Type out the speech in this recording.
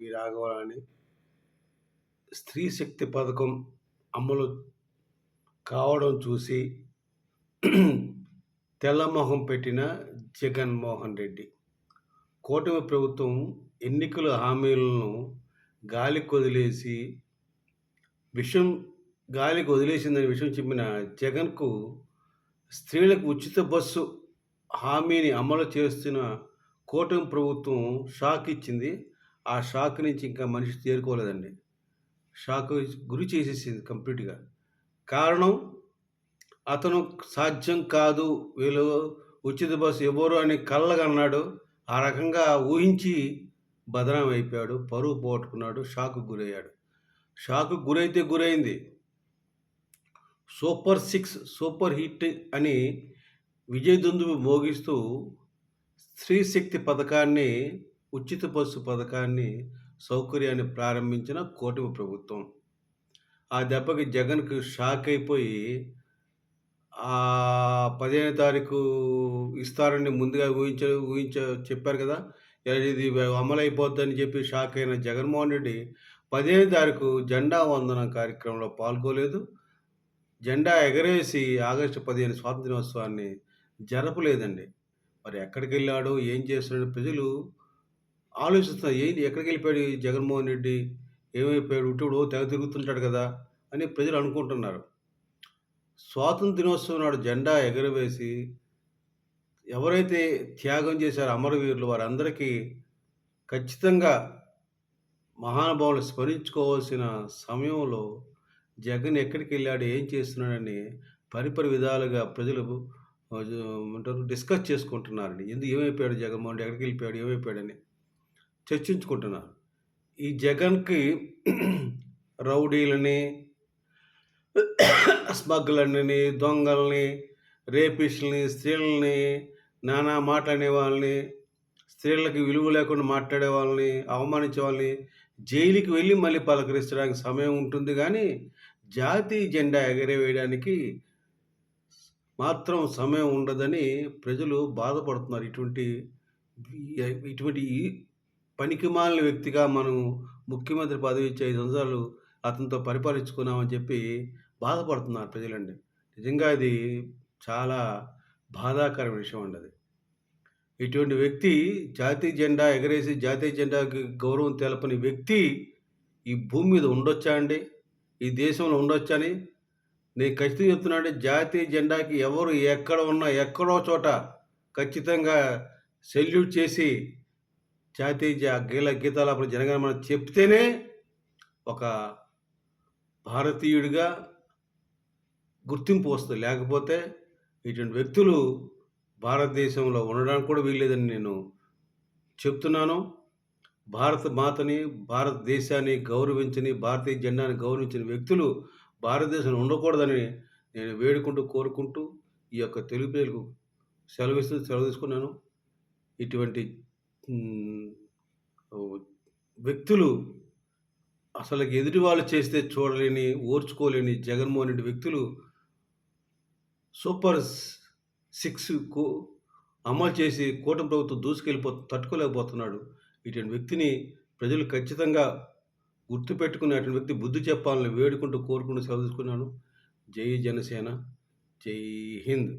ఈ రాఘవరాణి స్త్రీ శక్తి పథకం అమలు కావడం చూసి తెల్లమొహం పెట్టిన జగన్మోహన్ రెడ్డి. కూటమి ప్రభుత్వం ఎన్నికల హామీలను గాలికి వదిలేసి విషయం గాలికి వదిలేసిందనే విషయం చెప్పిన జగన్కు స్త్రీలకు ఉచిత బస్సు హామీని అమలు చేస్తున్న కూటమి ప్రభుత్వం షాక్ ఇచ్చింది. ఆ షాక్ నుంచి ఇంకా మనిషి తేరుకోలేదండి. షాక్ గురి చేసేసింది కంప్లీట్గా. కారణం అతను సాధ్యం కాదు వీళ్ళు ఉచిత బస్సు ఎవరు అని కళ్ళగా అన్నాడు. ఆ రకంగా ఊహించి బదనాం అయిపోయాడు పరువు పోగొట్టుకున్నాడు షాకు గురయ్యాడు. షాకు గురైతే గురైంది. సూపర్ సిక్స్ సూపర్ హిట్ అని విజయదుందుబి మోగిస్తూ స్త్రీ శక్తి పథకాన్ని ఉచిత బస్సు పథకాన్ని సౌకర్యాన్ని ప్రారంభించిన కూటమి ప్రభుత్వం. ఆ దెబ్బకి జగన్కు షాక్ అయిపోయి ఆ పదిహేను తారీఖు ఇస్తారని ముందుగా ఊహించ ఊహించ చెప్పారు కదా ఇది అమలైపోద్దని చెప్పి షాక్ అయిన జగన్మోహన్ రెడ్డి పదిహేను తారీఖు జెండా వందనం కార్యక్రమంలో పాల్గొలేదు. జెండా ఎగరేసి ఆగస్టు పదిహేను స్వాతంత్ర దినోత్సవాన్ని జరపలేదండి. మరి ఎక్కడికి వెళ్ళాడు ఏం చేస్తున్నాడు ప్రజలు ఆలోచిస్తున్నారు ఏంటి ఎక్కడికి వెళ్ళిపోయాడు ఈ జగన్మోహన్ రెడ్డి? ఏమైపోయాడు? ఉట్టుడు తెగ తిరుగుతుంటాడు కదా అని ప్రజలు అనుకుంటున్నారు. స్వాతంత్ర దినోత్సవం నాడు జెండా ఎగరవేసి ఎవరైతే త్యాగం చేశారో అమరవీరులు వారందరికీ ఖచ్చితంగా మహానుభావులు స్మరించుకోవాల్సిన సమయంలో జగన్ ఎక్కడికి వెళ్ళాడు ఏం చేస్తున్నాడని పరిపరి విధాలుగా ప్రజలు అంటారు డిస్కస్ చేసుకుంటున్నారండి. ఎందుకు ఏమైపోయాడు జగన్మోహన్ రెడ్డి? ఎక్కడికి వెళ్ళిపోయాడు ఏమైపోయాడని. చర్చించుకుంటున్నారు. ఈ జగన్కి రౌడీలని స్మగ్లర్ని దొంగల్ని రేపిస్ట్ని స్త్రీలని నానా మాట్లాడే వాళ్ళని స్త్రీలకి విలువ లేకుండా మాట్లాడే వాళ్ళని అవమానించే వాళ్ళని జైలుకి వెళ్ళి మళ్ళీ పలకరించడానికి సమయం ఉంటుంది కానీ జాతీయ జెండా ఎగరవేయడానికి మాత్రం సమయం ఉండదని ప్రజలు బాధపడుతున్నారు. ఇటువంటి ఇటువంటి పనికిమాలిన వ్యక్తిగా మనం ముఖ్యమంత్రి పదవి ఇచ్చే ఐదు సంవత్సరాలు అతనితో పరిపాలించుకున్నామని చెప్పి బాధపడుతున్నారు ప్రజలండి. నిజంగా ఇది చాలా బాధాకర విషయం అండి అది. ఇటువంటి వ్యక్తి జాతీయ జెండా ఎగరేసి జాతీయ జెండాకి గౌరవం తెలపని వ్యక్తి ఈ భూమి మీద ఉండొచ్చా అండి? ఈ దేశంలో ఉండొచ్చని నేను ఖచ్చితంగా చెప్తున్నాను జాతీయ జెండాకి ఎవరు ఎక్కడ ఉన్నా ఎక్కడో చోట ఖచ్చితంగా సెల్యూట్ చేసి జాతీయ గీల గీతాలపై జనగణమన చెప్తేనే ఒక భారతీయుడిగా గుర్తింపు వస్తుంది. లేకపోతే ఇటువంటి వ్యక్తులు భారతదేశంలో ఉండడానికి కూడా వీల్లేదని నేను చెప్తున్నాను. భారత మాతని భారతదేశాన్ని గౌరవించని భారతీయ జెండాని గౌరవించిన వ్యక్తులు భారతదేశంలో ఉండకూడదని నేను వేడుకుంటూ కోరుకుంటూ ఈ యొక్క తెలుగు ప్రజలకు సెలవిస్తూ సెలవు తీసుకున్నాను. ఇటువంటి వ్యక్తులు అసలు ఎదుటి వాళ్ళు చేస్తే చూడలేని ఓర్చుకోలేని జగన్మోహన్ రెడ్డి వ్యక్తులు సూపర్ సిక్స్ అమలు చేసి కూటమి ప్రభుత్వం దూసుకెళ్ళిపో తట్టుకోలేకపోతున్నాడు. ఇటువంటి వ్యక్తిని ప్రజలు ఖచ్చితంగా గుర్తుపెట్టుకుని అటువంటి వ్యక్తి బుద్ధి చెప్పాలని వేడుకుంటూ కోరుకుంటూ సెలవు తీసుకున్నాను. జై జనసేన జై హింద్.